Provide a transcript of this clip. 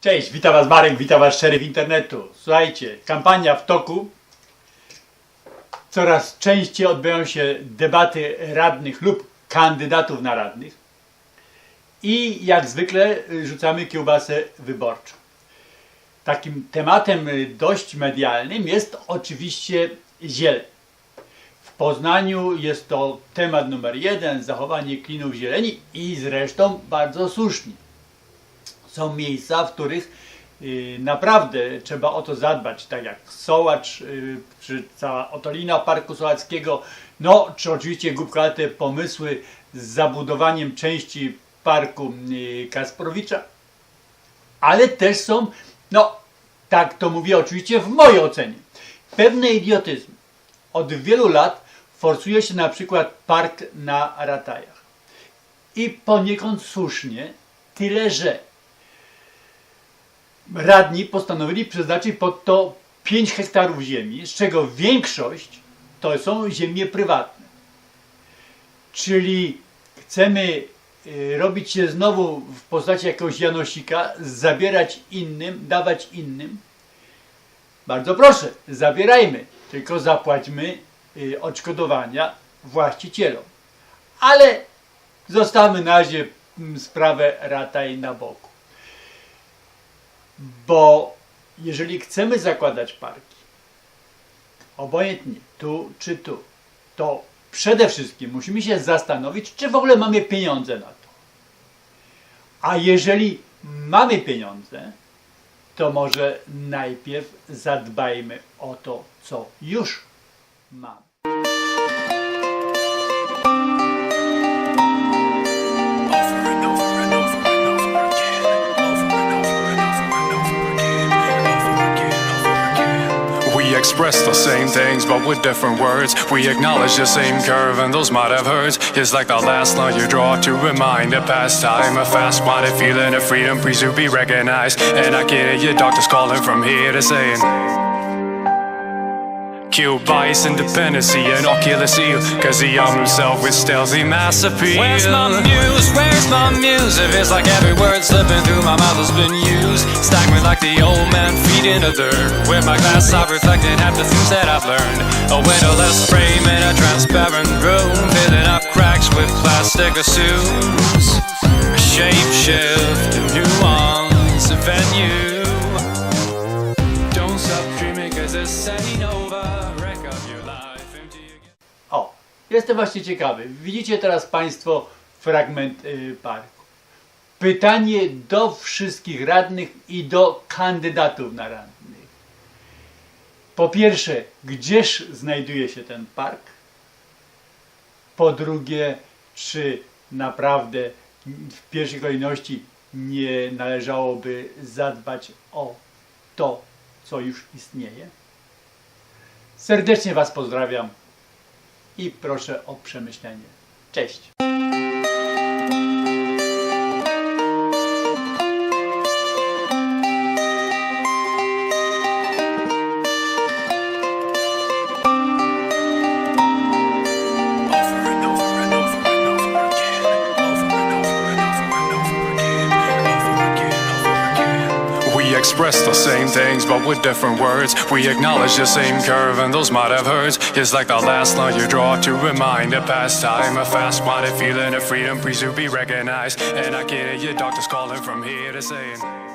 Cześć, witam Was Marek, witam Was szeryf internetu. Słuchajcie, kampania w toku. Coraz częściej odbywają się debaty radnych lub kandydatów na radnych. I jak zwykle y, rzucamy kiełbasę wyborczą. Takim tematem y, dość medialnym jest oczywiście zieleń. W Poznaniu jest to temat numer jeden, zachowanie klinów zieleni i zresztą bardzo słusznie są miejsca, w których y, naprawdę trzeba o to zadbać, tak jak Sołacz, y, czy cała Otolina Parku Sołackiego, no czy oczywiście głupkowate pomysły z zabudowaniem części parku y, Kasprowicza, ale też są, no tak to mówię oczywiście w mojej ocenie, pewne idiotyzmy. Od wielu lat forsuje się na przykład park na Ratajach. I poniekąd słusznie, tyle że radni postanowili przeznaczyć pod to 5 hektarów ziemi, z czego większość to są ziemie prywatne. Czyli chcemy y, robić się znowu w postaci jakiegoś Janosika, zabierać innym, dawać innym. Bardzo proszę, zabierajmy, tylko zapłaćmy y, odszkodowania właścicielom. Ale zostawmy na razie mm, sprawę rataj na boku. Bo jeżeli chcemy zakładać parki, obojętnie tu czy tu, to przede wszystkim musimy się zastanowić, czy w ogóle mamy pieniądze na to. A jeżeli mamy pieniądze, to może najpierw zadbajmy o to, co już mamy. We express the same things, but with different words. We acknowledge the same curve, and those might have hurt. It's like the last line you draw to remind a past time, a fast-minded feeling of freedom, please to be recognized. And I get it, your doctor's calling from here to saying. Kill bias, independency, and oculus seal. Cause he armed himself with stealthy mass appeal. Where's my muse? Where's my muse? It feels like every word slipping through my mouth has been used. Stagnant like the old man feet in the dirt. With my glass, I've reflected half the things that I've learned. A windowless frame in a transparent room, filling up cracks with plastic assumes. A shape jestem właśnie ciekawy. Widzicie teraz Państwo fragment y, parku. Pytanie do wszystkich radnych i do kandydatów na radnych. Po pierwsze, gdzież znajduje się ten park? Po drugie, czy naprawdę w pierwszej kolejności nie należałoby zadbać o to, co już istnieje? Serdecznie Was pozdrawiam i proszę o przemyślenie. Cześć! Express the same things, but with different words. We acknowledge the same curve, and those might have hurts. It's like the last line you draw to remind a past time, a fast-minded feeling of freedom, please to be recognized. And I get it, your doctor's calling from here to saying.